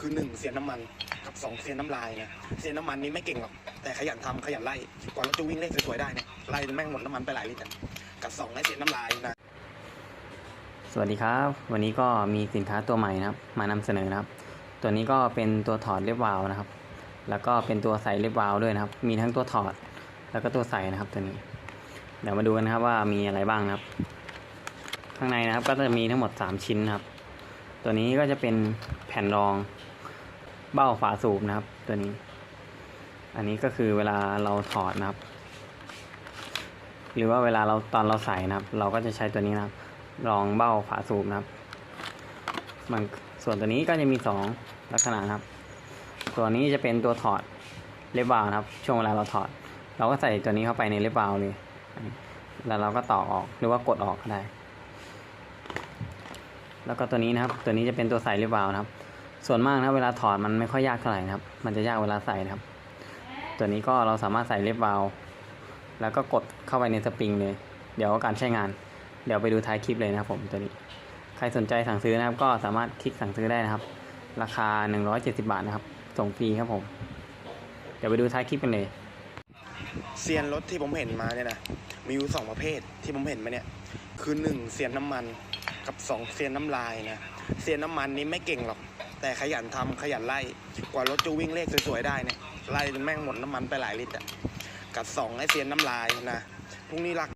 คือหนึ่งเสียน้ำมันกับสองเสียน้ำลายนะเสียน้ำมันนี้ไม่เก่งหรอกแต่ขยันทำขยันไล่กว่ารถจะวิ่งเลขสวยๆได้เนี่ยไล่แม่งหมดน้ำมันไปหลายลิตรกับสองให้เสียน้ำลายนะสวัสดีครับ วันนี้ก็มีสินค้าตัวใหม่นะครับ มานำเสนอนะครับ ตัวนี้ก็เป็นตัวถอดเล็บวาล์วนะครับ แล้วก็เป็นตัวใส่เล็บวาล์วด้วยนะครับ มีทั้งตัวถอดแล้วก็ตัวใส่นะครับตัวนี้ เดี๋ยวมาดูกันนะครับว่ามีอะไรบ้างนะครับ ข้างในนะครับก็จะมีทั้งหมด 3 ชิ้นนะครับ ตัวนี้ก็จะเป็นแผ่นรอง เบ้าฝาสูบนะครับ ตัวนี้ อันนี้ก็คือเวลาเราถอดนะครับ หรือว่าเวลาเราตอนเราใส่นะครับ เราก็จะใช้ตัวนี้นะครับรองเบ้าฝาสูบนะครับ มันส่วนตัวนี้ก็จะมีสองลักษณะนะครับ ตัวนี้จะเป็นตัวถอดเล็บวาล์วนะครับ ช่วงเวลาเราถอด เราก็ใส่ตัวนี้เข้าไปในเล็บวาล์วเลยอันนี้แล้วเราก็ต่อออกหรือว่ากดออกก็ได้ แล้วก็ตัวนี้นะครับ ตัวนี้จะเป็นตัวใส่เล็บวาล์วนะครับ ส่วนมากนะเวลาถอดมันไม่ค่อยยากเท่าไหร่นะครับ มันจะยากเวลาใส่นะครับ ตัวนี้ก็เราสามารถใส่เล็บวาล์วแล้วก็กดเข้าไปในสปริงเลย เดี๋ยวการใช้งาน เดี๋ยวไปดูท้ายคลิปเลยนะครับผมตัวนี้ ใครสนใจสั่งซื้อนะครับ ก็สามารถคลิกสั่งซื้อได้นะครับ ราคา 170 บาทนะครับ ส่งฟรีครับผม เดี๋ยวไปดูท้ายคลิปกันเลย เซียนรถที่ผมเห็นมาเนี่ยนะ มีอยู่สองประเภทที่ผมเห็นมาเนี่ย คือหนึ่งเซียนน้ำมัน กับสองเซียนน้ำลายนะ เซียนน้ำมันนี้ไม่เก่งหรอก แต่ขยันทำขยันไล่กว่ารถจะวิ่งเลขสวยๆได้เนี่ยไล่จนแม่งหมดน้ำมันไปหลายลิตรอะกัดสองให้เซียนน้ำลายนะพรุ่งนี้รัก